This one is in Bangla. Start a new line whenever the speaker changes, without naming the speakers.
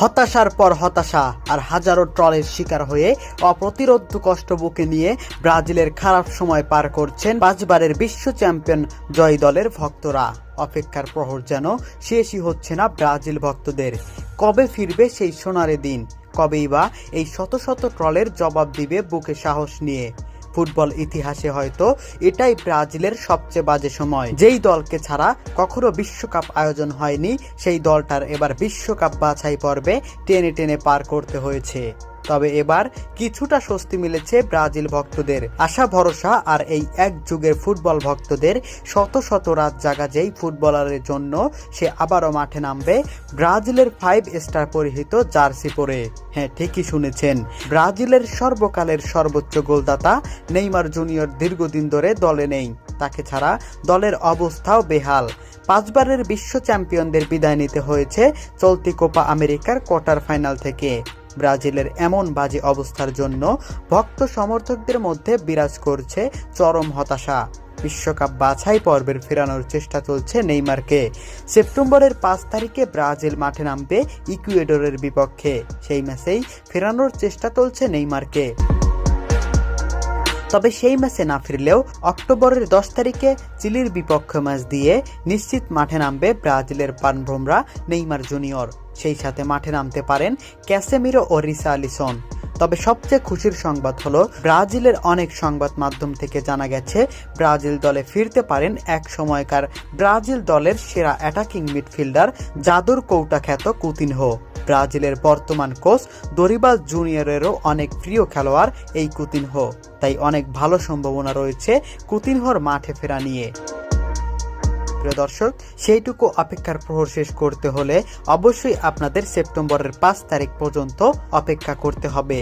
হতাশার পর হতাশা আর হাজারো ট্রলের শিকার হয়ে অপ্রতিরোধ্য কষ্ট বুকে নিয়ে ব্রাজিলের খারাপ সময় পার করছেন পাঁচবারের বিশ্ব চ্যাম্পিয়ন জয় দলের ভক্তরা। অপেক্ষার প্রহর যেন শেষই হচ্ছে না ব্রাজিল ভক্তদের। কবে ফিরবে সেই সোনারে দিন কবেই বা এই শত শত ট্রলের জবাব দিবে বুকে সাহস নিয়ে। ফুটবল ইতিহাসে হয়তো এটাই ব্রাজিলের সবচেয়ে বাজে সময়। যেই দলকে ছাড়া কখনো বিশ্বকাপ আয়োজন হয়নি, সেই দলটার এবার বিশ্বকাপ বাছাই পর্বে টেনে টেনে পার করতে হয়েছে। তবে এবার কিছুটা স্বস্তি মিলেছে ব্রাজিল ভক্তদের। আশা, ভরসা আর এই এক যুগের ফুটবল ভক্তদের শত শত রাত জাগা যেই ফুটবলারের জন্য সে আবারও মাঠে নামবে ব্রাজিলের ফাইভ স্টার পরিহিত জার্সি পরে। হ্যাঁ ঠিকই শুনেছেন। ব্রাজিলের সর্বকালের সর্বোচ্চ গোলদাতা নেইমার জুনিয়র দীর্ঘদিন ধরে দলে নেই। তাকে ছাড়া দলের অবস্থাও বেহাল। পাঁচবারের বিশ্ব চ্যাম্পিয়নদের বিদায় নিতে হয়েছে চলতি কোপা আমেরিকার কোয়ার্টার ফাইনাল থেকে। ব্রাজিলের এমন বাজে অবস্থার জন্য ভক্ত সমর্থকদের মধ্যে বিরাজ করছে চরম হতাশা। বিশ্বকাপ বাছাই পর্বের ফেরানোর চেষ্টা চলছে নেইমারকে। সেপ্টেম্বরের পাঁচ তারিখে ব্রাজিল মাঠে নামবে ইকুয়েডরের বিপক্ষে। সেই ম্যাচেই ফেরানোর চেষ্টা চলছে নেইমারকে। তবে সেই ম্যাচে না ফিরলেও অক্টোবরের দশ তারিখে চিলির বিপক্ষে ম্যাচ দিয়ে নিশ্চিত মাঠে নামবে ব্রাজিলের পানভ্রমরা নেইমার জুনিয়র। সেই সাথে মাঠে নামতে পারেন ক্যাসেমিরো ও রিসা আলিসন। তবে সবচেয়ে খুশির সংবাদ হলো, ব্রাজিলের অনেক সংবাদ মাধ্যম থেকে জানা গেছে, ব্রাজিল দলে ফিরতে পারেন এক সময়কার ব্রাজিল দলের সেরা অ্যাটাকিং মিডফিল্ডার জাদুর কৌটা খ্যাত কুতিনহো। ব্রাজিলের বর্তমান কোচ দরিবাস জুনিয়রেরও অনেক প্রিয় খেলোয়াড় এই কুতিনহো। তাই অনেক ভালো সম্ভাবনা রয়েছে কুতিনহোর মাঠে ফেরা নিয়ে। প্রিয় দর্শক, সেইটুকু অপেক্ষার প্রহর শেষ করতে হলে অবশ্যই আপনাদের সেপ্টেম্বরের পাঁচ তারিখ পর্যন্ত অপেক্ষা করতে হবে।